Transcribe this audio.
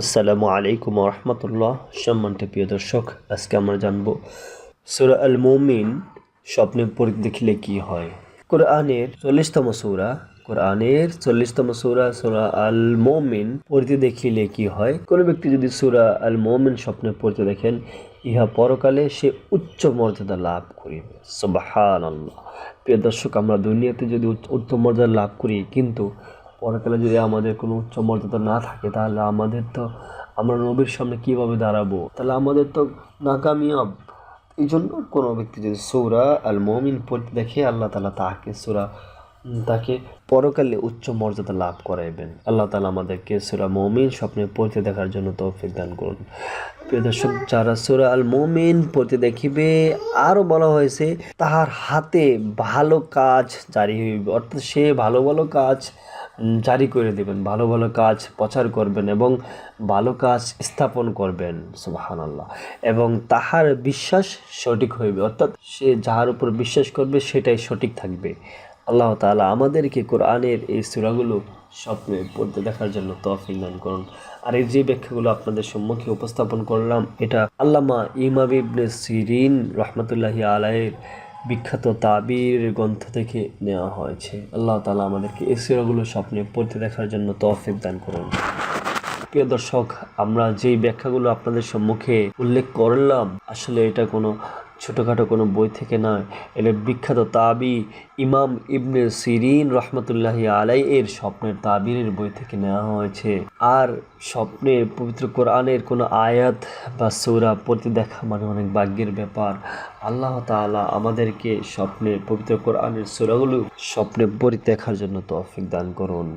আসসালামু আলাইকুম রহমতুল্লাহ। সম্মানিত প্রিয় দর্শক, আজকে আমরা জানব সুরা আল মমিন স্বপ্নে দেখিলে কি হয়। কোরআনের চল্লিশতম সূরা, কোরআনের চল্লিশতম সূরা, সুরা আল মমিন পড়তে দেখিলে কি হয়? কোনো ব্যক্তি যদি সুরা আল মমিন স্বপ্নে পড়তে দেখেন, ইহা পরকালে সে উচ্চ মর্যাদা লাভ করিবে। সুবাহান প্রিয় দর্শক, আমরা দুনিয়াতে যদি উচ্চ মর্যাদা লাভ করি, কিন্তু পরকালে যদি আমাদের কোনো উচ্চ মর্যাদা না থাকে, তাহলে আমাদের তো আমরা নবীর সামনে কীভাবে দাঁড়াবো? তাহলে আমাদের তো নাকামিয়াব এই জন্য কোনো ব্যক্তি যদি সৌরা আল মমিন পড়তে দেখে আল্লাহ তালা তাকে সুরা তাকে পরকালে উচ্চ মর্যাদা লাভ করাইবেন। আল্লাহ তালা আমাদেরকে সুরা মমিন স্বপ্নে পড়তে দেখার জন্য তৌফিক দান করুন। প্রিয় দর্শক, যারা সুরা আল মমিন পড়তে দেখিবে আরও বলা হয়েছে, তাহার হাতে ভালো কাজ জারি হইবে। অর্থাৎ সে ভালো ভালো কাজ জারি করে দেবেন, ভালো ভালো কাজ প্রচার করবেন এবং ভালো কাজ স্থাপন করবেন সুবাহান আল্লাহ এবং তাহার বিশ্বাস সঠিক হইবে। অর্থাৎ সে যাহার উপর বিশ্বাস করবে, সেটাই সঠিক থাকবে। আল্লাহ তাআলা আমাদেরকে কোরআনের এই সূরাগুলো স্বপ্নে পড়তে দেখার জন্য তৌফিক দান করুন। আর এই যে ব্যাখ্যাগুলো আপনাদের সম্মুখে উপস্থাপন করলাম, এটা আল্লামা ইমাম ইবনে সিরিন রহমতুল্লাহি আলাইয়ের বিখ্যাত তাবির গ্রন্থ থেকে নেওয়া হয়েছে। আল্লাহ তালা আমাদেরকে এই সূরাগুলো স্বপ্নে পড়তে দেখার জন্য তৌফিক দান করুন। প্রিয় দর্শক, আমরা যেই ব্যাখ্যাগুলো আপনাদের সম্মুখে উল্লেখ করলাম, আসলে এটা কোনো ছোটোখাটো কোনো বই থেকে নয়। এটা বিখ্যাত তাবি ইমাম ইবনে সিরিন রহমতুল্লাহি আলাই এর স্বপ্নের তাবিরের বই থেকে নেওয়া হয়েছে। আর স্বপ্নে পবিত্র কোরআনের কোনো আয়াত বা সৌরা পড়তে দেখা মানে অনেক ভাগ্যের ব্যাপার। আল্লাহ তাআলা আমাদেরকে স্বপ্নে পবিত্র কোরআনের সূরাগুলো স্বপ্নে পড়তে দেখার জন্য তৌফিক দান করুন।